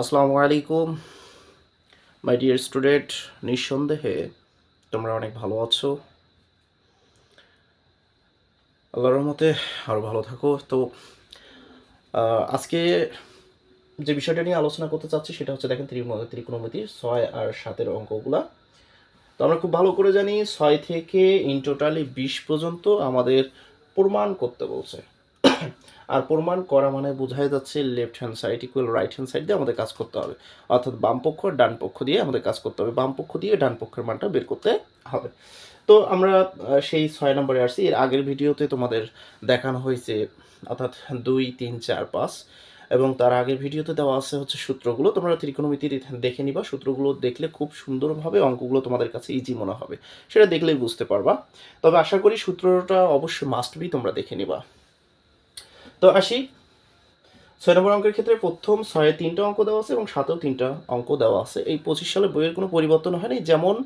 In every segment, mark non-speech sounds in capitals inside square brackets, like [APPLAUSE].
আসসালামু আলাইকুম my dear student নিঃসন্দেহে তোমরা অনেক ভালো আছো। আল্লাহর রহমতে আরও ভালো থাকো। তো আজকে যে বিষয়টা নিয়ে আলোচনা করতে চাচ্ছি সেটা হচ্ছে দেখেন ত্রিকোণ- ত্রিকোণমিতির ছয় আর সাতের অঙ্কগুলা। তো আমরা খুব ভালো করে জানি ছয় থেকে ইন টোটালি বিশ পর্যন্ত আমাদের প্রমাণ করতে বলছে। আর প্রমাণ করা মানে বোঝাই যাচ্ছে left hand side equal right hand side দিয়ে আমাদের কাজ করতে হবে। অর্থাৎ বাম পক্ষ আর ডান পক্ষ দিয়ে আমাদের কাজ করতে হবে। বাম পক্ষ দিয়ে ডান পক্ষের মানটা বের করতে হবে। তো আমরা সেই ছয় নম্বরে আসছি। এর আগের ভিডিওতে তোমাদের দেখানো হয়েছে, অর্থাৎ দুই, তিন, চার, পাঁচ। এবং তার আগের ভিডিওতে দেওয়া আছে হচ্ছে সূত্রগুলো। তোমরা ত্রিকোণমিতির দেখে নিবা। সূত্রগুলো দেখলে খুব সুন্দরভাবে অঙ্কগুলো তোমাদের কাছে ইজি মনে হবে। সেটা দেখলেই বুঝতে পারবা। তবে আশা করি সূত্রটা অবশ্যই মাস্ট বি তোমরা দেখে নিবা। তো আসি। ছয় নম্বর অঙ্কের ক্ষেত্রে প্রথম ছয়ে তিনটা অঙ্ক দেওয়া আছে এবং সাতেও তিনটা অঙ্ক দেওয়া আছে। এই পঁচিশ সালে বইয়ের কোনো পরিবর্তন হয়নি, যেমন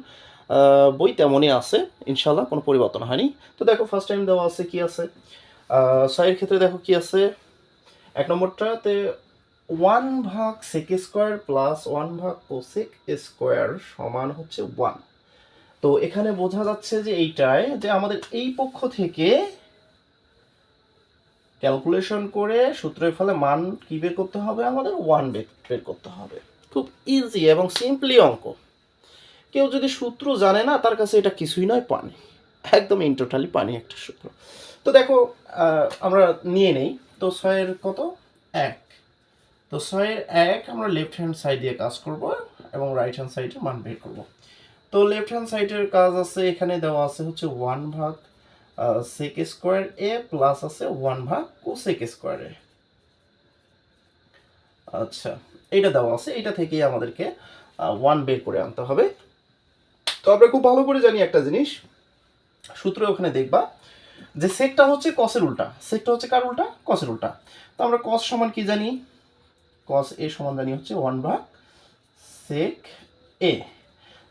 বই তেমনই আছে ইনশাল্লাহ কোনো পরিবর্তন হয়নি। তো দেখো ফার্স্ট টাইম দেওয়া আছে কি আছে? ছয়ের ক্ষেত্রে দেখো কি আছে? এক নম্বরটাতে ওয়ান ভাগ সেক স্কোয়ার প্লাস ওয়ান ভাগ কোসেক স্কোয়ার সমান হচ্ছে ওয়ান তো এখানে বোঝা যাচ্ছে যে এইটায় যে আমাদের এই পক্ষ থেকে ক্যালকুলেশন করে সূত্রের ফলে মান কি বের করতে হবে? আমাদের ওয়ান বের করতে হবে। খুব ইজি এবং সিম্পলি অঙ্ক। কেউ যদি সূত্র জানে না, তার কাছে এটা কিছুই নয় পানি। একদম ইন টোটালি পানি একটা সূত্র। তো দেখো আমরা নিয়ে নেই। তো ছয়ের কত? এক। তো ছয়ের এক আমরা লেফট হ্যান্ড সাইড দিয়ে কাজ করব এবং রাইট হ্যান্ড সাইডে মান বের করব। তো লেফট হ্যান্ড সাইডের কাজ আছে, এখানে দেওয়া আছে হচ্ছে ওয়ান ভাগ সেক স্কোয়ার এ প্লাস আছে ওয়ান ভাগ কোসেক স্কোয়ার এ আচ্ছা এটা দেওয়া আছে, এটা থেকেই আমাদেরকে ওয়ান বের করে আনতে হবে। তো আমরা খুব ভালো করে জানি একটা জিনিস। সূত্র ওখানে দেখবা যে সেকটা হচ্ছে কসের উল্টা। সেকটা হচ্ছে কার উল্টা? কসের উল্টা। তো আমরা কস সমান কি জানি? কস এ সমান জানি হচ্ছে ওয়ান ভাগ সেক এ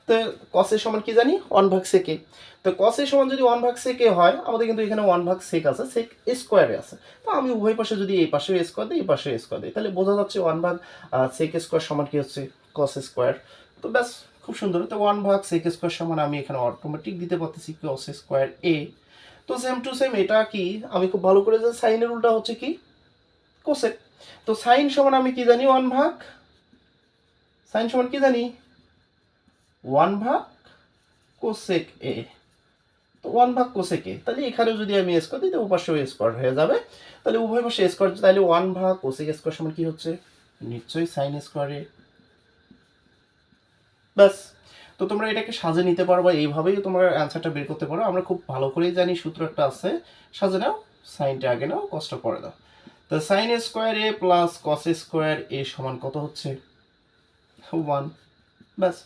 তো কসের সমান কি জানি? ওয়ান ভাগ সেকে তো কসের সমান যদি ওয়ান ভাগ সেকে হয়, আমাদের কিন্তু এখানে ওয়ান ভাগ সেক আছে সেক স্কোয়ারে আছে। তো আমি উভয় পাশে যদি এই পাশে স্কোয়ার দিই, এই পাশে স্কোয়ার দিই, তাহলে বোঝা যাচ্ছে ওয়ান ভাগ সেক স্কোয়ার সমান কি হচ্ছে? কস স্কোয়ার তো ব্যাস, খুব সুন্দর। তো ওয়ান ভাগ সেক স্কোয়ার সমান আমি এখানে অটোমেটিক দিতে পারতেছি কস স্কোয়ার এ তো সেম টু সেম এটা কি? আমি খুব ভালো করে জানি সাইনের উল্টা হচ্ছে কি? কোসেক তো সাইন সমান আমি কি জানি? ওয়ান ভাগ? সাইন সমান কি জানি? ওয়ান ভাগ কোসেক এ। তো ওয়ান ভাগ কোসেক তাহলে এখানেও যদি আমি স্কোয়ার দিই তো উপাশেও স্কোয়ার হয়ে যাবে। তাহলে উভয় পাশে স্কোয়ার তাহলে ওয়ান ভাগ কোসেক স্কোয়ার সমান কি হচ্ছে? নিশ্চয়ই সাইন স্কোয়ারে ব্যাস। তো তোমরা এটাকে সাজে নিতে পারবা এইভাবেই তোমরা অ্যান্সারটা বের করতে পারো। আমরা খুব ভালো করেই জানি সূত্র একটা আছে। সাজে নাও সাইনটা আগে নাও কষ্ট করে দাও। তো sine square A plus cos square A সমান কত হচ্ছে? ওয়ান ব্যাস।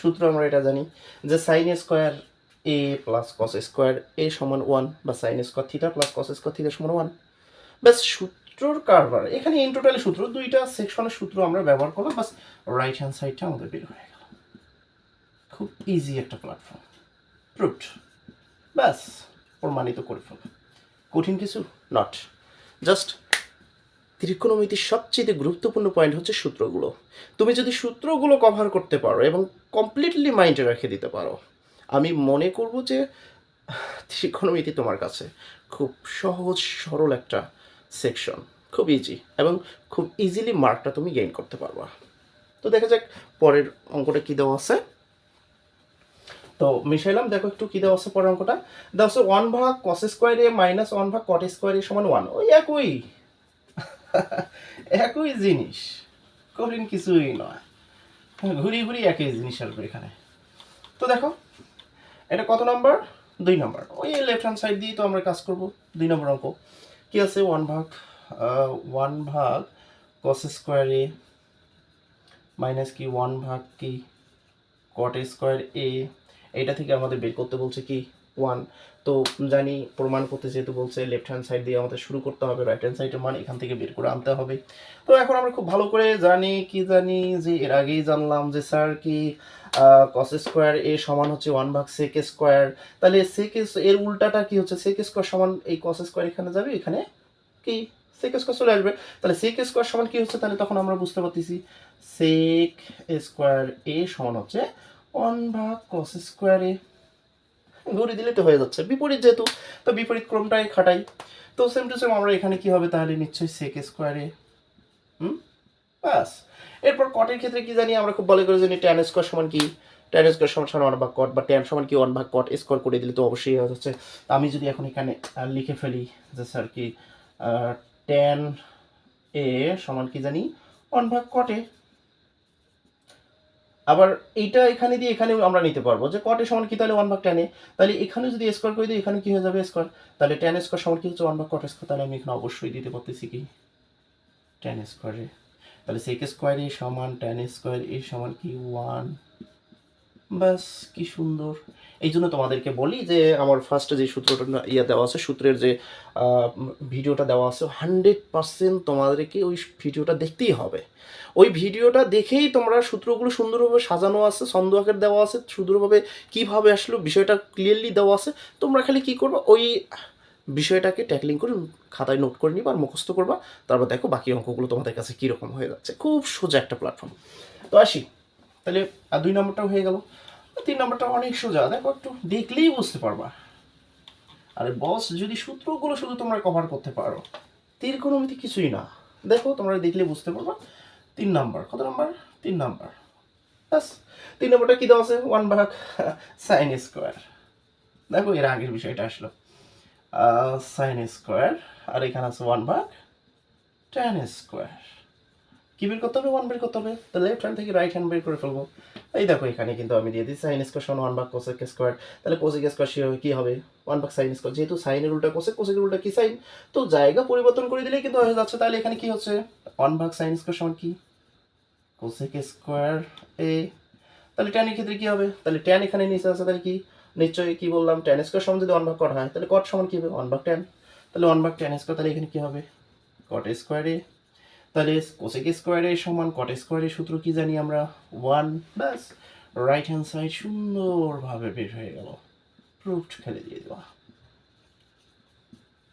সূত্র আমরা এটা জানি যে sine square A plus cos square A সমান ওয়ান বা sine square theta plus cos square theta সমান ওয়ান ব্যাস সূত্রর কারবার, এখানে ইন টোটালি সূত্র, দুইটা সেকশনের সূত্র আমরা ব্যবহার করলাম বাস রাইট হ্যান্ড সাইডটা আমাদের বের হয়ে গেল। খুব ইজি একটা প্ল্যাটফর্ম প্রুভড ব্যাস, প্রমাণিত করে ফেলো কঠিন কিছু? নট জাস্ট ত্রিকোণমিতির সবচেয়ে গুরুত্বপূর্ণ পয়েন্ট হচ্ছে সূত্রগুলো। তুমি যদি সূত্রগুলো কভার করতে পারো এবং কমপ্লিটলি মাইন্ডে রেখে দিতে পারো, আমি মনে করব যে ত্রিকোণমিতি তোমার কাছে খুব সহজ, সরল একটা সেকশন খুব ইজি এবং খুব ইজিলি মার্কটা তুমি গেইন করতে পারবা। তো দেখা যাক পরের অঙ্কটা কী দেওয়া আছে। তো মিশাইলাম, দেখো একটু কী দেওয়া আছে পরের অঙ্কটা। দেওয়া আছে ওয়ান ভাগ কস স্কোয়ারে মাইনাস ওয়ান ভাগ কট স্কোয়ারে সমান ওয়ান ওই একই। একই জিনিস। কঠিন কিছুই নয়। ঘুরি ঘুরি একই জিনিস আসবে এখানে। তো দেখো, এটা কত নম্বর দুই নম্বর ওই লেফট হ্যান্ড সাইড দিয়ে তো আমরা কাজ করব। দুই নম্বর অঙ্ক। কি আছে? ওয়ান ভাগ ওয়ান ভাগ কস স্কোয়ার এ মাইনাস কি? ওয়ান ভাগ কি? কট স্কোয়ার এ এটা থেকে আমাদের বের করতে বলছে কি? ওয়ান তো জানি প্রমাণ করতে যেহেতু বলছে লেফট হ্যান্ড সাইড দিয়ে আমাদের শুরু করতে হবে রাইট হ্যান্ড সাইডের মান এখান থেকে বের করে আনতে হবে। তো এখন আমরা খুব ভালো করে জানি, কি জানি যে এর আগেই জানলাম যে স্যার কি কস স্কোয়ার এ সমান হচ্ছে ওয়ান ভাগ সেক স্কোয়ার তাহলে সেক এর উল্টাটা কি হচ্ছে? সেক স্কোয়ার সমান এই কস স্কোয়ার এখানে যাবে, এখানে কি? সেক স্কোয়ার চলে আসবে। তাহলে সেক স্কোয়ার সমান কি হচ্ছে? তাহলে তখন আমরা বুঝতে পারতেছি সেক স্কোয়ার এ সমান হচ্ছে ওয়ান ভাগ কস স্কোয়ার এ। ঘুরে দিলে তো হয়ে যাচ্ছে। বিপরীত যেহেতু, তো বিপরীত ক্রমটাই খাটাই। তো সেম টু সেম আমরা এখানে কি হবে তাহলে নিশ্চয়ই সেক স্কোয়ারে হুম? ব্যাস। এরপর কটের ক্ষেত্রে কি জানি আমরা খুব ভালো করে জানি ট্যান স্কোয়ার সমান কি? ট্যান স্কোয়ার সমান সমান ওয়ান ভাগ কট বা ট্যান সমান কি ওয়ান ভাগ কট স্কোয়ার করে দিলে তো অবশ্যই যাচ্ছে। আমি যদি এখন এখানে লিখে ফেলি যে স্যার কি ট্যান এ সমান কি জানি? ওয়ান ভাগ কটে আবার এইটা এখানে দিয়ে এখানে আমরা নিতে পারব। যে কটে সমান কি তাহলে ওয়ান ভাগ টেনে তাহলে এখানে যদি স্কোয়ার করে দিই, এখানে কি হয়ে যাবে স্কোয়ার তাহলে টেন স্কোয়ার সমান কি হচ্ছে? ওয়ান ভাগ কট স্কোয়ার তাহলে আমি এখানে অবশ্যই দিতে পারতেছি কি? টেন স্কোয়ারে তাহলে সেক স্কোয়ার এ সমান টেন স্কোয়ার এ সমান কি? ওয়ান ব্যাস কি সুন্দর। এই জন্য তোমাদেরকে বলি যে, আমার ফার্স্টে যে সূত্রটা ইয়ে দেওয়া আছে, সূত্রের যে ভিডিওটা দেওয়া আছে হান্ড্রেড পার্সেন্ট তোমাদেরকে ওই ভিডিওটা দেখতেই হবে। ওই ভিডিওটা দেখেই তোমরা সূত্রগুলো সুন্দরভাবে সাজানো আছে, ছন্দ আকার দেওয়া আছে, সুন্দরভাবে কীভাবে আসলো, বিষয়টা ক্লিয়ারলি দেওয়া আছে। তোমরা খালি কি করবে, ওই বিষয়টাকে ট্যাকলিং করে খাতায় নোট করে নিবা আর মুখস্থ করবা। তারপর দেখো বাকি অঙ্কগুলো তোমাদের কাছে কীরকম হয়ে যাচ্ছে। খুব সোজা একটা প্ল্যাটফর্ম তো আসি। তাহলে, আর দুই নম্বরটাও হয়ে গেল। তিন নম্বরটা অনেক সোজা, দেখো একটু দেখলেই বুঝতে পারবা। আরে বস যদি সূত্রগুলো শুধু তোমরা কভার করতে পারো, তীর কোনো মিতি কিছুই না। দেখো, তোমরা দেখলে বুঝতে পারবা। তিন নাম্বার, কত নাম্বার? তিন নাম্বার। ব্যাস, তিন নম্বরটা কি দেওয়া আছে? ওয়ান ভাগ সাইন স্কোয়ার দেখো, এর আগের বিষয়টা আসলো। সাইন স্কোয়ার আর এখানে আছে ওয়ান ভাগ টেন স্কোয়ার কি বের করতে হবে? ওয়ান বের করতে হবে। তো লেফট হ্যান্ড থেকে রাইট হ্যান্ড বের করে ফেলব। এই দেখো, এখানে কিন্তু আমি দিয়ে দিই সাইন স্কোয়ার সমান ওয়ান ভাগ কোসেক স্কোয়ার তাহলে কোসেক স্কোয়ার সে কী হবে? ওয়ান ভাগ সাইন স্কোয়ার যেহেতু সাইনের উল্টা কোসেক কোসেকের উল্টা কি সাইন তো জায়গা পরিবর্তন করে দিলেই কিন্তু হয়ে যাচ্ছে। তাহলে এখানে কি হচ্ছে? ওয়ান ভাগ সাইন স্কোয়ার সমান কি? Cosec square A. তাহলে ট্যানের ক্ষেত্রে কী হবে? তাহলে ট্যান এখানে নিচে আছে, তাহলে কি? নিশ্চয়ই কি বললাম? ট্যান স্কোয়ার সমান যদি ওয়ান ভাগ কট হয়, তাহলে কট সমান কী হবে? ওয়ান ভাগ ট্যান তাহলে ওয়ান ভাগ ট্যান স্কোয়ার তাহলে এখানে কী হবে? কট স্কোয়ারে তাহলে কোসেক স্কোয়ারে সমান কট স্কোয়ারের সূত্র কি জানি আমরা? ওয়ান ব্যাস রাইট হ্যান্ড সাইড সুন্দরভাবে বের হয়ে গেল। প্রুফড খেলে দিয়ে দেওয়া।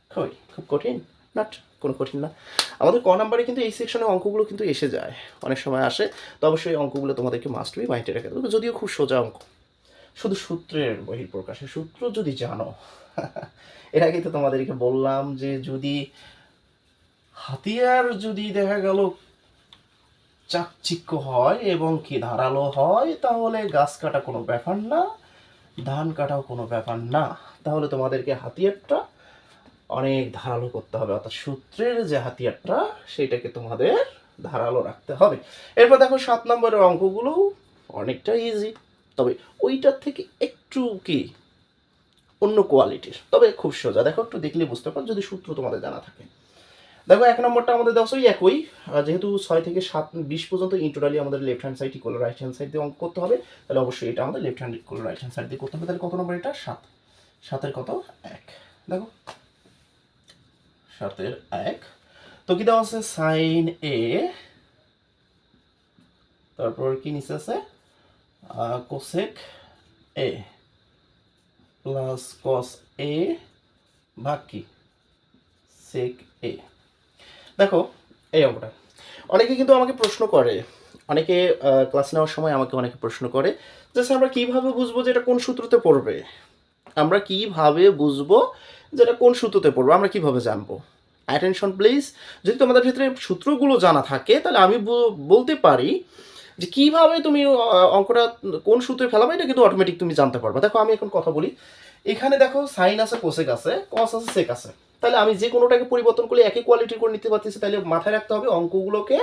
খুবই খুব কঠিন? নাট কোনো কঠিন না। আমাদের ক নাম্বারে কিন্তু এই সেকশনে অঙ্কগুলো কিন্তু এসে যায়। অনেক সময় আসে, তো অবশ্যই অঙ্কগুলো তোমাদেরকে মাস্ট বি মাইন্ডে রেখে দেবে। যদিও খুব সোজা অঙ্ক। শুধু সূত্রের বহিঃপ্রকাশে সূত্র যদি জানো। [LAUGHS] এর আগে তো তোমাদেরকে বললাম যে যদি হাতিয়ার যদি দেখা গেল চাকচিক্য হয় এবং কি ধারালো হয়, তাহলে গাছ কাটা কোনো ব্যাপার না, ধান কাটাও কোনো ব্যাপার না। তাহলে তোমাদেরকে হাতিয়ারটা অনেক ধারালো করতে হবে। অর্থাৎ সূত্রের যে হাতিয়ারটা, সেটাকে তোমাদের ধারালো রাখতে হবে। এরপর দেখো সাত নম্বরের অঙ্কগুলো অনেকটা ইজি তবে ওইটার থেকে একটু কি? অন্য কোয়ালিটির তবে খুব সোজা। দেখো, একটু দেখলে বুঝতে পারো, যদি সূত্র তোমাদের জানা থাকে। দেখো, এক নম্বরটা আমাদের দেওয়া একই। যেহেতু ছয় থেকে সাত, বিশ পর্যন্ত ইন্টোটালি আমাদের left hand side equal right hand side দিয়ে অঙ্ক করতে হবে, তাহলে অবশ্যই এটা আমাদের left hand equal right hand side দিয়ে করতে হবে। তাহলে কত নম্বর এটা? সাত। সাতের কত? এক। দেখো, সাতের এক। তো কি দেওয়া আছে? সাইন এ তারপর কি নিচে আছে? কোসেক এ প্লাস কস এ ভাগ কি? সেক এ দেখো, এই অঙ্কটা। অনেকে কিন্তু আমাকে প্রশ্ন করে। অনেকে ক্লাস নেওয়ার সময় আমাকে অনেকে প্রশ্ন করে স্যার, আমরা কীভাবে বুঝব যে এটা কোন সূত্রতে পড়বে? আমরা কীভাবে বুঝব যে এটা কোন সূত্রতে পড়বে? আমরা কীভাবে জানব? অ্যাটেনশন প্লিজ যদি তোমাদের ক্ষেত্রে সূত্রগুলো জানা থাকে, তাহলে আমি বলতে পারি যে, কীভাবে তুমি অঙ্কটা কোন সূত্রে ফেলাবে, এটা কিন্তু অটোমেটিক তুমি জানতে পারবে। দেখো, আমি এখন কথা বলি। এখানে দেখো সাইন আছে কোসেক আছে কস আছে সেক আছে। তাহলে আমি যে কোনোটাকে পরিবর্তন করলে একই কোয়ালিটির করে নিতে পারতেছি, তাহলে মাথায় রাখতে হবে অঙ্কগুলোকে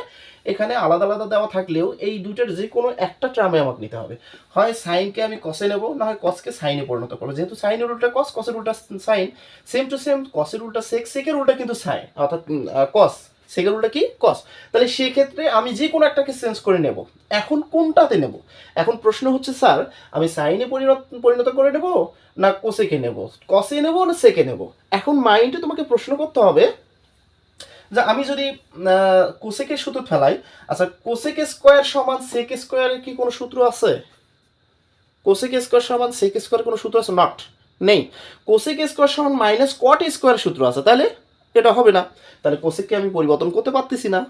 এখানে আলাদা আলাদা দেওয়া থাকলেও এই দুইটার যে কোনো একটা ট্রামে আমাকে নিতে হবে। হয় সাইনকে আমি কসে নেব, না হয় কসকে সাইনে পরিণত করব। যেহেতু সাইনের উল্টা কস কসের উল্টা সাইন সেম টু সেম কসের উল্টা সেক সেকের উল্টা কিন্তু সাইন অর্থাৎ কস সেকের উল্টা কি? কস তাহলে সেক্ষেত্রে আমি যে কোনো একটাকে চেঞ্জ করে নেব। এখন কোনটাতে নেব? এখন প্রশ্ন হচ্ছে স্যার আমি সাইনে পরিণত পরিণত করে নেব না কোসেকে নেব? কসে নেব না সেকে নেব? এখন মাইন্ডে তোমাকে প্রশ্ন করতে হবে যে আমি যদি আহ, কোসেকের সূত্র ফেলাই আচ্ছা কোসেক স্কোয়ার সমান সেক স্কোয়ারের কি কোনো সূত্র আছে? কোসেক স্কোয়ার সমান সেক স্কোয়ার কোনো সূত্র আছে? নট নেই। কোসেক স্কোয়ার সমান মাইনাস কট স্কোয়ার সূত্র আছে। তাহলে এটা হবে না। তাহলে কোসেককে আমি পরিবর্তন করতে পারতেছি না।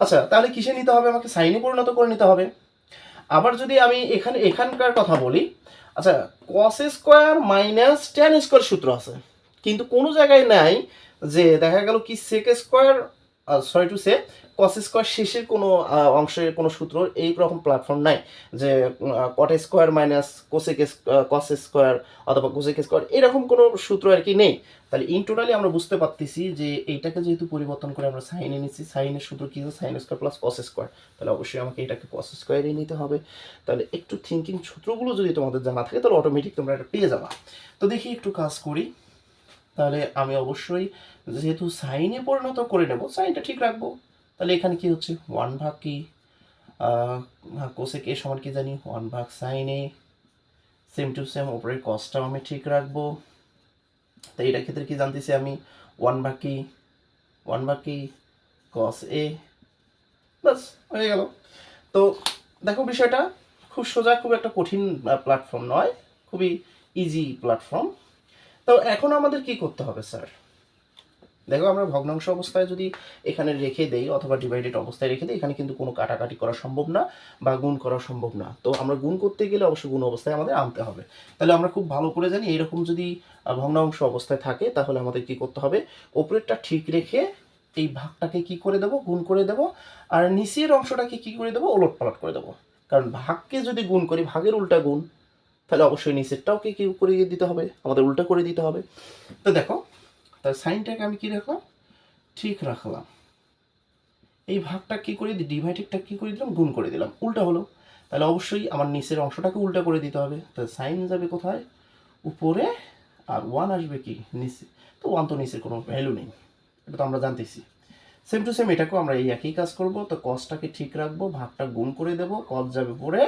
আচ্ছা তাহলে কিসে নিতে হবে? আমাকে সাইনে পরিণত করে নিতে হবে। আবার যদি আমি এখানে, এখানকার কথা বলি আচ্ছা cos square minus tan square সূত্র আছে। কিন্তু কোনো জায়গায় নাই যে দেখা গেল কি sec square sorry to say cos square শেষের কোনো অংশের কোনো সূত্র এই রকম প্ল্যাটফর্ম নাই যে cot square minus cosec cos square অথবা কোসেক স্কোয়ার এরকম কোনো সূত্র আর কি নেই। তাহলে ইন টোটালি আমরা বুঝতে পারতেছি যে এইটাকে যেহেতু পরিবর্তন করে আমরা সাইনে নিচ্ছি সাইনের সূত্র কি sine square plus cos square তাহলে অবশ্যই আমাকে এটাকে কস স্কোয়ারে নিতে হবে। তাহলে একটু থিঙ্কিং সূত্রগুলো যদি তোমাদের জানা থাকে, তাহলে অটোমেটিক তোমরা এটা পেয়ে যাবা। তো দেখি একটু কাজ করি। তাহলে আমি অবশ্যই যেহেতু সাইনে পরিণত করে নেব সাইনটা ঠিক রাখব। তাহলে এখানে কি হচ্ছে? ওয়ান ভাগ কি? কোসেক এ সমান কি জানি? ওয়ান ভাগ সাইনে সেম টু সেম ওপরের কসটাও আমি ঠিক রাখব। তো এটার ক্ষেত্রে কি জানতেছি আমি? ওয়ান ভাগ কি? ওয়ান ভাগ কি? কস এ বাস হয়ে গেল। তো দেখো বিষয়টা খুব সোজা, খুব একটা কঠিন প্ল্যাটফর্ম নয়, খুবই ইজি প্ল্যাটফর্ম তো এখন আমাদের কি করতে হবে, স্যার? দেখো, আমরা ভগ্নাংশ অবস্থায় যদি এখানে রেখে দেই অথবা ডিভাইডেড অবস্থায় রেখে দিই, এখানে কিন্তু কোনো কাটাকাটি করা সম্ভব না বা গুণ করা সম্ভব না। তো আমরা গুণ করতে গেলে অবশ্যই গুণ অবস্থায় আমাদের আনতে হবে। তাহলে আমরা খুব ভালো করে জানি এরকম যদি ভগ্নাংশ অবস্থায় থাকে, তাহলে আমাদের কি করতে হবে? ওপরেরটা ঠিক রেখে এই ভাগটাকে কি করে দেবো? গুণ করে দেবো। আর নিচের অংশটাকে কি করে দেবো? ওলট পালট করে দেবো। কারণ ভাগকে যদি গুণ করি, ভাগের উল্টা গুণ। তাহলে অবশ্যই নিচেরটাও কি কি করে দিতে হবে? আমাদের উল্টা করে দিতে হবে। তো দেখো, তার সাইনটাকে আমি কি রাখলাম? ঠিক রাখলাম। এই ভাগটা কি করে দিই? ডিভাইডেডটা কি করে দিলাম? গুণ করে দিলাম। উল্টা হলো। তাহলে অবশ্যই আমার নিচের অংশটাকে উল্টা করে দিতে হবে। তাহলে সাইন যাবে কোথায়? উপরে। আর ওয়ান আসবে কি? নিচে। তো ওয়ান তো নিচের কোনো ভ্যালু নেই। এটা তো আমরা জানতেছি। সেম টু সেম এটাকেও আমরা এই একই কাজ করব। তো কসটাকে ঠিক রাখব, ভাগটা গুণ করে দেব। কস যাবে উপরে।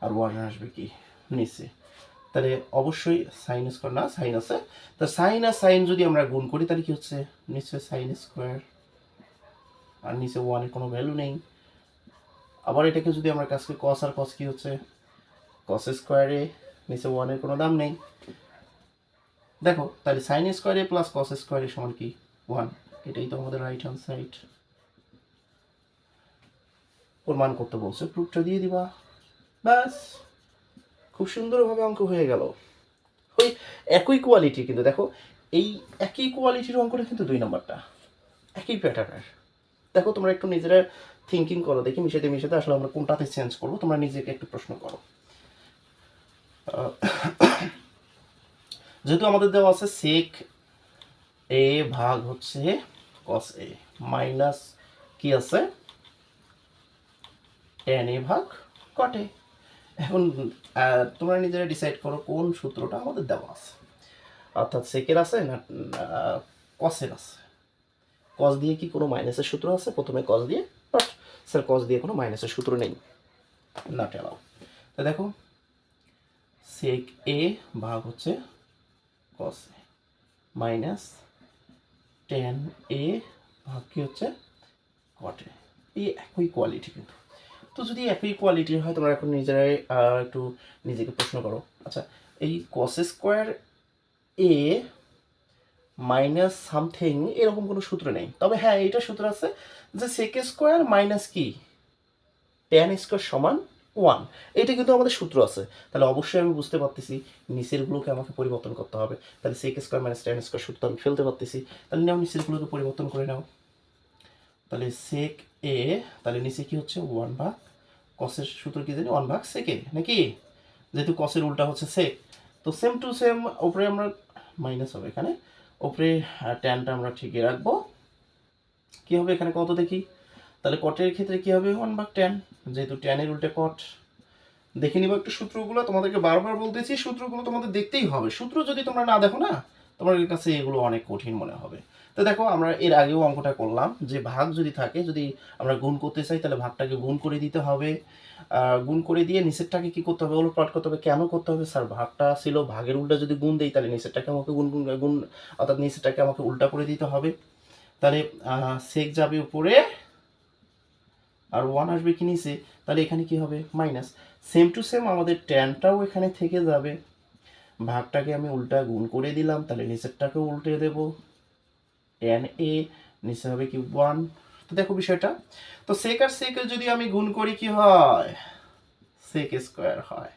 আর ওয়ান আসবে কি? নিচে। তাহলে অবশ্যই সাইন স্কোয়ার না সাইন আছে। তা সাইন আর সাইন যদি আমরা গুণ করি, তাহলে কি হচ্ছে? নিচে সাইন স্কোয়ার আর নিচে ওয়ানের কোনো ভ্যালু নেই। আবার এটাকে যদি আমরা কাজ করি কস আর কস কি হচ্ছে? কস স্কোয়ারে নিচে ওয়ানের কোনো দাম নেই। দেখো, তাহলে সাইন স্কোয়ারে প্লাস কস স্কোয়ারে সমান কি? ওয়ান এটাই তো আমাদের রাইট হ্যান্ড সাইড প্রমাণ করতে বলছে। প্রুফটা দিয়ে দিবা। ব্যাস। খুব সুন্দরভাবে অঙ্ক হয়ে গেল। ওই একই কোয়ালিটি কিন্তু দেখো, এই একই কোয়ালিটির অঙ্কটা কিন্তু দুই নম্বরটা। একই প্যাটার্নের দেখো, তোমরা একটু নিজেরা থিঙ্কিং করো, দেখি মিশাতে মিশাতে আসলে আমরা কোনটাতে চেঞ্জ করব, তোমরা নিজেকে একটু প্রশ্ন করো। যেহেতু আমাদের দেওয়া আছে সেক এ ভাগ হচ্ছে কস এ মাইনাস কি আছে? টেন এ ভাগ কটে এখন তোমরা নিজেরা ডিসাইড করো কোন সূত্রটা আমাদের দেওয়া আছে। অর্থাৎ সেকের আছে না কসের আছে। কস দিয়ে কি কোনো মাইনাসের সূত্র আছে? প্রথমে কস দিয়ে বাট স্যার কস দিয়ে কোনো মাইনাসের সূত্র নেই। নট অ্যালাউ তো দেখো সেক এ ভাগ হচ্ছে কস এ মাইনাস টেন এ ভাগ কি হচ্ছে? কটে এই একই কোয়ালিটি কিন্তু। তো যদি একই কোয়ালিটির হয়, তোমরা এখন নিজেরাই একটু নিজেকে প্রশ্ন করো। আচ্ছা এই cos square A minus something এরকম কোনো সূত্র নেই। তবে হ্যাঁ এইটা সূত্র আছে যে সেক স্কোয়ার মাইনাস কি? টেন স্কোয়ার সমান ওয়ান এটা কিন্তু আমাদের সূত্র আছে। তাহলে অবশ্যই আমি বুঝতে পারতেছি নিচেরগুলোকে আমাকে পরিবর্তন করতে হবে। তাহলে sec square minus tan square সূত্র আমি ফেলতে পারতেছি। তাহলে নাও নিচেরগুলোকে পরিবর্তন করে নাও। তাহলে সেক এ তাহলে নিচে কি হচ্ছে? ওয়ান ভাগ। কসের সূত্র কি জানি? ওয়ান ভাগ সেকে নাকি? যেহেতু কসের উল্টা হচ্ছে সেক তো সেম টু সেম ওপরে আমরা মাইনাস হবে এখানে। ওপরে ট্যানটা আমরা ঠিকই রাখব। কি হবে এখানে কত দেখি? তাহলে কটের ক্ষেত্রে কি হবে? ওয়ান ভাগ ট্যান যেহেতু ট্যানের উল্টে কট দেখে নিব একটু সূত্রগুলো, তোমাদেরকে বারবার বলতেছি, সূত্রগুলো তোমাদের দেখতেই হবে। সূত্র যদি তোমরা না দেখো না, তোমাদের কাছে এগুলো অনেক কঠিন মনে হবে। তো দেখো, আমরা এর আগেও অঙ্কটা করলাম যে ভাগ যদি থাকে, যদি আমরা গুণ করতে চাই, তাহলে ভাগটাকে গুণ করে দিতে হবে। গুণ করে দিয়ে নিচেরটাকে কি করতে হবে? ওলট পালট করতে হবে। কেন করতে হবে? স্যার, ভাগটা ছিল, ভাগের উল্টা যদি গুণ দেই, তাহলে নিচেরটাকে আমাকে গুণ গুণ গুণ, অর্থাৎ নিচেরটাকে আমাকে উল্টা করে দিতে হবে। তাহলে সেক যাবে উপরে, আর ওয়ান আসবে কি নিচে? তাহলে এখানে কি হবে? মাইনাস সেম টু সেম আমাদের ট্যানটাও এখানে থেকে যাবে। ভাগটাকে আমি উল্টা গুণ করে দিলাম, তাহলে নিচেরটাকেও উল্টে দেব। টেন এ নিচে হবে কি ওয়ান তো দেখো বিষয়টা। তো সেক আর সেকে যদি আমি গুণ করি কি হয়? সেক স্কোয়ার হয়।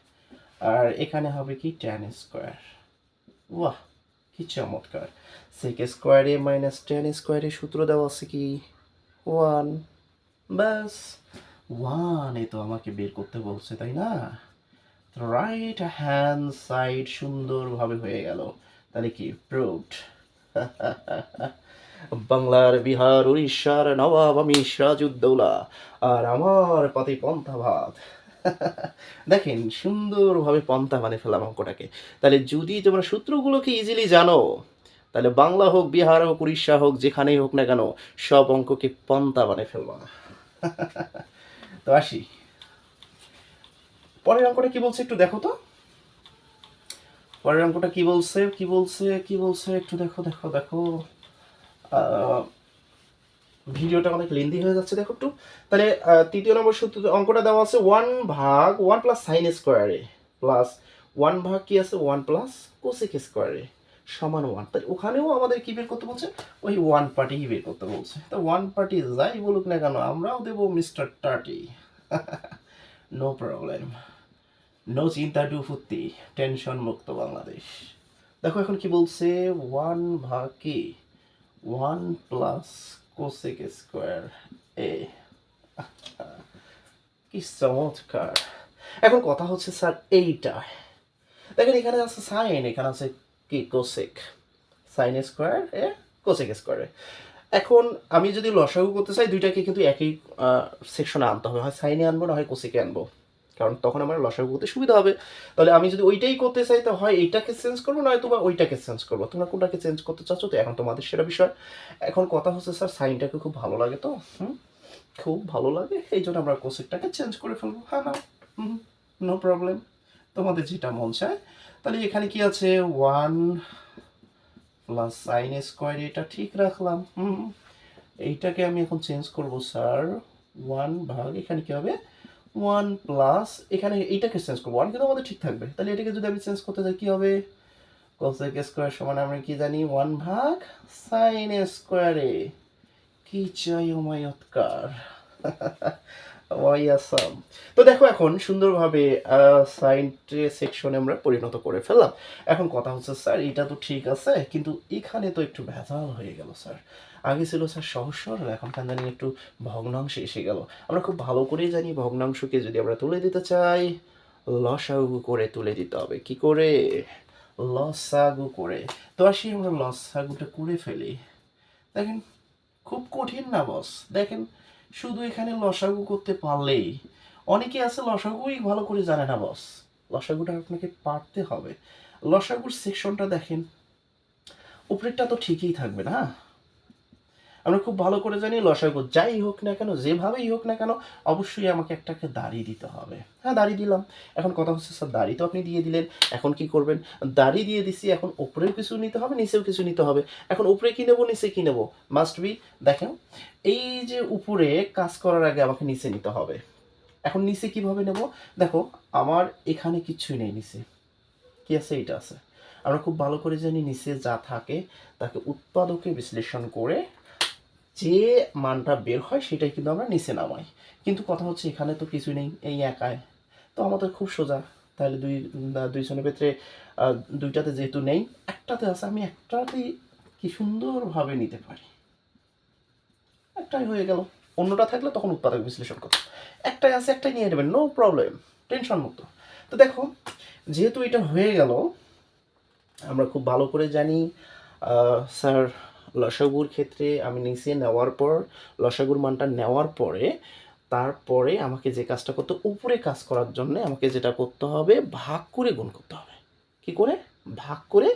আর এখানে হবে কি টেন স্কোয়ার বাহ কি চমৎকার। সেক স্কোয়ারে মাইনাস টেন স্কোয়ারে সূত্র দেওয়া আছে কি? ওয়ান ব্যাস ওয়ান এ তো আমাকে বের করতে বলছে, তাই না? রাইট হ্যান্ড সাইড সুন্দরভাবে হয়ে গেল। তাহলে কি? প্রুভড [LAUGHS] বাংলার বিহার, উড়িষ্যার নবাব আমি সিরাজউদ্দৌলা আর আমার পাতি পন্থা ভাত দেখেন, সুন্দরভাবে পন্থা মানে ফেলাম অঙ্কটাকে। তাহলে যদি তোমরা সূত্রগুলোকে ইজিলি জানো, তাহলে বাংলা হোক, বিহার হোক, উড়িষ্যা হোক, যেখানেই হোক না কেন, সব অঙ্ককে পন্থা মানে ফেলবা [LAUGHS] তো আসি। পরের অঙ্কটা কি বলছে একটু দেখো তো। পরের অঙ্কটা কি বলছে কি বলছে কি বলছে, একটু দেখো দেখো দেখো। ভিডিওটা অনেক লেন্দি হয়ে যাচ্ছে, দেখো একটু। তাহলে তৃতীয় নম্বর সূত্র অঙ্কটা দেওয়া আছে ওয়ান ভাগ ওয়ান প্লাস সাইন স্কোয়ারে প্লাস ওয়ান ভাগ কি আছে? ওয়ান প্লাস কোসেক স্কোয়ারে সমান ওয়ান তাই ওখানেও আমাদের কি বের করতে বলছে? ওই ওয়ান পার্টি বের করতে বলছে। তো ওয়ান পার্টি যাই বলুক না কেন, আমরাও দেবো মিস্টার টার্টি নো প্রবলেম নো চিন্তা ডু ফুর্তি, টেনশন মুক্ত বাংলাদেশ। দেখো এখন কি বলছে? ওয়ান ভাগ কি one plus cosec square A কি চমৎকার। এখন কথা হচ্ছে স্যার এইটা। দেখেন এখানে আছে সাইন এখানে আছে কি cosec sine square A cosec স্কোয়ারে এখন আমি যদি লসাগু করতে চাই, দুইটাকে কিন্তু একই সেকশনে আনতে হবে। হয় সাইনে আনব না হয় কোসেকে আনব। কারণ তখন আমার লসাগু করতে সুবিধা হবে। তাহলে আমি যদি ওইটাই করতে চাই, তো হয় এইটাকে চেঞ্জ করব নয়তো বা ওইটাকে চেঞ্জ করব। তোমরা কোনটাকে চেঞ্জ করতে চাচ্ছ, তো এখন তোমাদের সেটা বিষয়। এখন কথা হচ্ছে স্যার সাইনটাকে খুব ভালো লাগে তো? খুব ভালো লাগে, এই জন্য আমরা কোসেকটাকে চেঞ্জ করে ফেলব। হ্যাঁ না? নো প্রবলেম তোমাদের যেটা মন চায়। তাহলে এখানে কি আছে? ওয়ান প্লাস সাইন স্কোয়ার এটা ঠিক রাখলাম। হুম এইটাকে আমি এখন চেঞ্জ করব স্যার ওয়ান ভাগ, এখানে কি হবে? ওয়ান প্লাস এখানে এইটাকে চেঞ্জ করব। ওয়ান কিন্তু আমাদের ঠিক থাকবে। তাহলে এটাকে যদি আমি চেঞ্জ করতে চাই কি হবে? কোসেক স্কোয়ার সমান আমরা কি জানি? ওয়ান ভাগ সাইন স্কোয়ারে কি চাই ওয়াইয়াসাম [LAUGHS] তো দেখো এখন সুন্দরভাবে সাইন সেকশনে আমরা পরিণত করে ফেললাম। এখন কথা হচ্ছে, স্যার, এটা তো ঠিক আছে, কিন্তু এখানে তো একটু ভেজাল হয়ে গেল, স্যার। আগে ছিল স্যার সহজ সরল, এখন কেন একটু ভগ্নাংশে এসে গেল। আমরা খুব ভালো করেই জানি ভগ্নাংশকে যদি আমরা তুলে দিতে চাই, লসাগু করে তুলে দিতে হবে। কি করে? লসাগু করে। তো আসি আমরা লসাগুটা করে ফেলি। দেখেন, খুব কঠিন না, বস। দেখেন, শুধু এখানে লসাগু করতে পারলেই। অনেকে আছে লসাগুই ভালো করে জানে না, বস। লসাগুটা আপনাকে পারতে হবে। লসাগুর সেকশনটা দেখেন, উপরেরটা তো ঠিকই থাকবে না। আমরা খুব ভালো করে জানি লসাগু যাই হোক না কেন, যেভাবেই হোক না কেন, অবশ্যই আমাকে একটাকে দাড়ি দিতে হবে। হ্যাঁ দাড়ি দিলাম। এখন কথা হচ্ছে, স্যার, দাড়ি তো আপনি দিয়ে দিলেন। এখন কি করবেন? দাড়ি দিয়ে দিছি, এখন উপরেও কিছু নিতে হবে, নিচেও কিছু নিতে হবে। এখন উপরে কি নেব, নিচে কি নেব? মাস্ট বি দেখেন, এই যে উপরে কাজ করার আগে আমাকে নিচে নিতে হবে। এখন নিচে কীভাবে নেব? দেখো, আমার এখানে কিচ্ছুই নেই নিচে। কি আছে? এটা আছে। আমরা খুব ভালো করে জানি নিচে যা থাকে, তাকে উৎপাদকে বিশ্লেষণ করে যে মানটা বের হয় সেটাই কিন্তু আমরা নিচে নামাই। কিন্তু কথা হচ্ছে এখানে তো কিছু নেই, এই একায় তো আমাদের খুব সোজা। তাহলে দুই দুইজনের ক্ষেত্রে দুইটাতে যেহেতু নেই, একটাতে আছে, আমি একটাতেই কি সুন্দরভাবে নিতে পারি? একটাই হয়ে গেল। অন্যটা থাকলে তখন উৎপাদক বিশ্লেষণ করতে একটাই আছে, একটাই নিয়ে নেবেন নো প্রবলেম টেনশন মুক্ত। তো দেখো, যেহেতু এটা হয়ে গেল, আমরা খুব ভালো করে জানি স্যার লসাগুর ক্ষেত্রে আমি নিচে নেওয়ার পর, লসাগুর মানটা নেওয়ার পরে, তারপরে আমাকে যে কাজটা করতে উপরে কাজ করার জন্য আমাকে যেটা করতে হবে, ভাগ করে গুণ করতে হবে। কি করে? ভাগ করে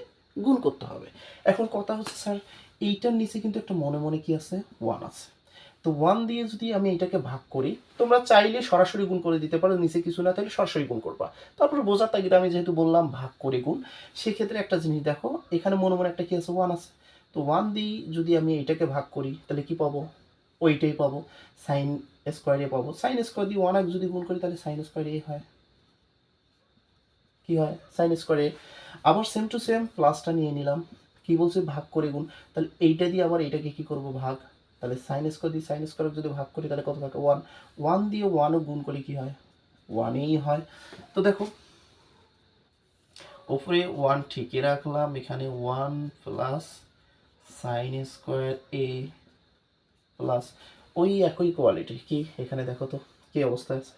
গুণ করতে হবে। এখন কথা হচ্ছে, স্যার, এইটার নিচে কিন্তু একটা মনে মনে কি আছে? ওয়ান আছে। তো ওয়ান দিয়ে যদি আমি এটাকে ভাগ করি, তোমরা চাইলে সরাসরি গুণ করে দিতে পারো, নিচে কিছু না থাকলে সরাসরি গুণ করবা। তারপর বোঝার তাগিদে আমি যেহেতু বললাম ভাগ করে গুণ, সেক্ষেত্রে একটা জিনিস দেখো, এখানে মনে মনে একটা কি আছে? ওয়ান আছে। তো ওয়ান দিয়ে যদি আমি এটাকে ভাগ করি, তাহলে কি পাবো? ওইটাই পাবো। সাইন স্কোয়ারে পাবো। সাইন স্কোয়ার দিয়ে ওয়ান যদি গুণ করি, তাহলে সাইন স্কোয়ার এ হয়। কি হয়? সাইন স্কোয়ারে আবার সেম টু সেম প্লাসটা নিয়ে নিলাম। কি বলছে? ভাগ করে গুণ। তাহলে এইটা দিয়ে আবার এইটাকে কি করব? ভাগ। তাহলে সাইন স্কোয়ার দিয়ে সাইন স্কোয়ার যদি ভাগ করি, তাহলে কত থাকে? ওয়ান ওয়ান দিয়ে ওয়ানও গুণ করলে কি হয়? ওয়ানেই হয়। তো দেখো উপরে ওয়ান ঠিকই রাখলাম। এখানে one plus sine square A plus ওই একই কোয়ালিটি কি? এখানে দেখো তো কি অবস্থায় আছে?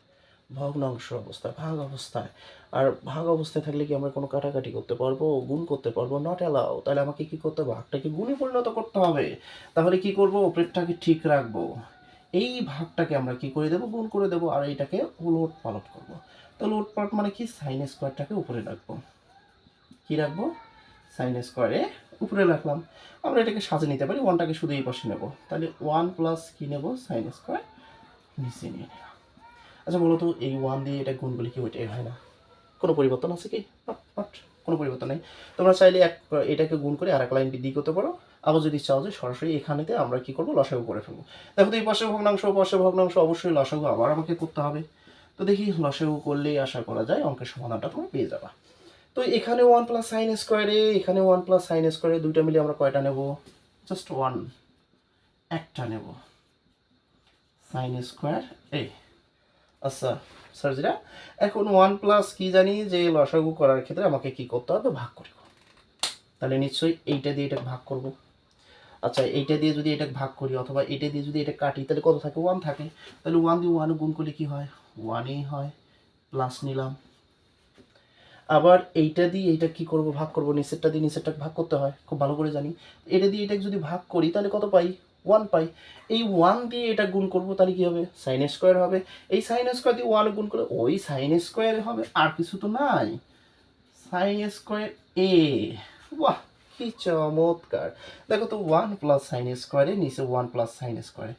ভগ্নাংশ অবস্থায় ভাগ অবস্থায়। আর ভাগ অবস্থায় থাকলে কি আমরা কোনো কাটাকাটি করতে পারব? গুণ করতে পারব? নট অ্যালাউ তাহলে আমাকে কি করতে হবে? ভাগটাকে গুণে পরিণত করতে হবে। তাহলে কি করব? ওপরেরটাকে ঠিক রাখব। এই ভাগটাকে আমরা কি করে দেবো? গুণ করে দেবো। আর এইটাকে উলট পালট করব। তো উলট পালট মানে কি? সাইন স্কোয়ারটাকে উপরে রাখব। কি রাখব? সাইন স্কোয়ারে উপরে রাখলাম। আমরা এটাকে সাজে নিতে পারি ওয়ানটাকে শুধু এই পাশে নেব। তাহলে ওয়ান প্লাস কী নেব? সাইন স্কোয়ার নিচে নিয়ে নিলাম। আচ্ছা বলো তো, এই ওয়ান দিয়ে এটা গুণ করলে কি ওইটাই হয় না? কোনো পরিবর্তন আছে কি? কোনো পরিবর্তন নেই। তোমরা চাইলে এক, এটাকে গুণ করে আর এক লাইন বৃদ্ধি করতে পারো। আবার যদি চাও যে সরাসরি এখানেতে আমরা কি করব? লসাগু করে ফেলব। দেখো তো, এই পাশে ভগ্নাংশ পাশে ভগ্নাংশ, অবশ্যই লসাগু আবার আমাকে করতে হবে। তো দেখি, লসাগু করলেই আশা করা যায় অঙ্কের সমাধানটা তোমরা পেয়ে যাবা। তো এখানে ওয়ান প্লাস সাইন স্কোয়ারে এখানে ওয়ান প্লাস সাইন স্কোয়ারে দুইটা মিলে আমরা কয়টা নেব? জাস্ট ওয়ান একটা নেব। সাইন স্কোয়ার এই আচ্ছা সার্জিরা, এখন ওয়ান প্লাস কি জানি যে লসাগু করার ক্ষেত্রে আমাকে কি করতে হবে? ভাগ করব। তাহলে নিশ্চয়ই এইটা দিয়ে এটা ভাগ করব। আচ্ছা এইটা দিয়ে যদি এটা ভাগ করি অথবা এটা দিয়ে যদি এটা কাটি, তাহলে কত থাকে? ওয়ান থাকে। তাহলে ওয়ান দিয়ে ওয়ান গুণ করলে কি হয়? ওয়ানই হয়। প্লাস নিলাম। আবার এইটা দিয়ে এইটা কি করব, ভাগ করব, নিচেরটা দিয়ে নিচেরটা ভাগ করতে হয়, খুব ভালো করে জানি। এটা দিয়ে এটা যদি ভাগ করি, তাহলে কত পাই? ওয়ান পাই। এই ওয়ান দিয়ে এটা গুণ করব, তাহলে কি হবে? সাইন স্কোয়ার হবে। এই সাইন স্কোয়ার দিয়ে ওয়ান গুণ করে, ওই সাইন স্কোয়ার হবে, আর কিছু তো নাই। সাইন স্কোয়ার এ বাহ, কি চমৎকার। দেখো তো ওয়ান প্লাস সাইন স্কোয়ারে নিচে ওয়ান প্লাস সাইন স্কোয়ারে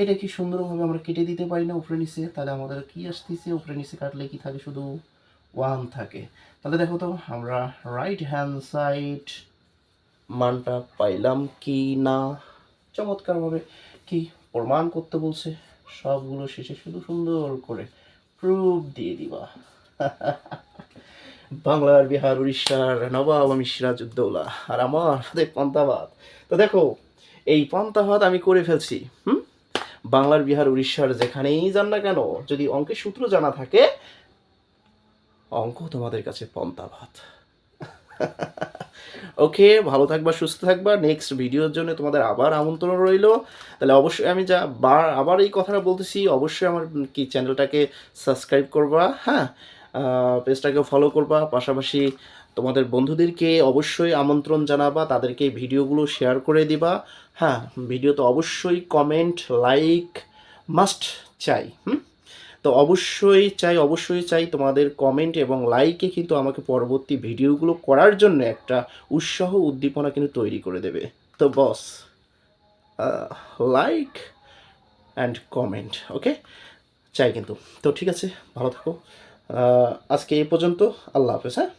এটা কি সুন্দরভাবে আমরা কেটে দিতে পারি না উপরে নিচে? তাহলে আমাদের কি আসতেছে? উপরে নিচে কাটলে কি থাকে শুধু? ওয়ান থাকে। তাহলে দেখো তো, আমরা রাইট হ্যান্ড সাইড মানটা পাইলাম কি না? চমৎকারভাবে কি প্রমাণ করতে বলছে? সবগুলো শেষে শুধু সুন্দর করে প্রুফ দিয়ে দিবা। [LAUGHS] বাংলার, বিহার, উড়িষ্যার, নবাব আমি সিরাজউদ্দৌলা আর আমার হাতে পান্তাভাত তো দেখো, এই পান্তাভাত আমি করে ফেলছি, হুম? বাংলার, বিহার, উড়িষ্যার যেখানেই যান না কেন, যদি অঙ্কের সূত্র জানা থাকে অঙ্ক তোমাদের কাছে পন্তা ভাত [LAUGHS] ওকে, ভালো থাকবা, সুস্থ থাকবা। নেক্সট ভিডিওর জন্য তোমাদের আবার আমন্ত্রণ রইল। তাহলে অবশ্যই আমি যা বার, আবার এই কথাটা বলতেছি, অবশ্যই আমার কি চ্যানেলটাকে সাবস্ক্রাইব করবা হ্যাঁ? পেজটাকে ফলো করবা। পাশাপাশি তোমাদের বন্ধুদেরকে অবশ্যই আমন্ত্রণ জানাবা, তাদেরকে ভিডিওগুলো শেয়ার করে দিবা। হ্যাঁ ভিডিও তো অবশ্যই কমেন্ট লাইক মাস্ট চাই, হুম? তো অবশ্যই চাই অবশ্যই চাই তোমাদের কমেন্ট এবং লাইকে কিন্তু আমাকে পরবর্তী ভিডিওগুলো করার জন্য একটা উৎসাহ, উদ্দীপনা কিন্তু তৈরি করে দেবে। তো boss like and comment okay চাই কিন্তু। তো ঠিক আছে, ভালো থাকো। আজকে এই পর্যন্ত, আল্লাহ হাফেজ হ্যাঁ?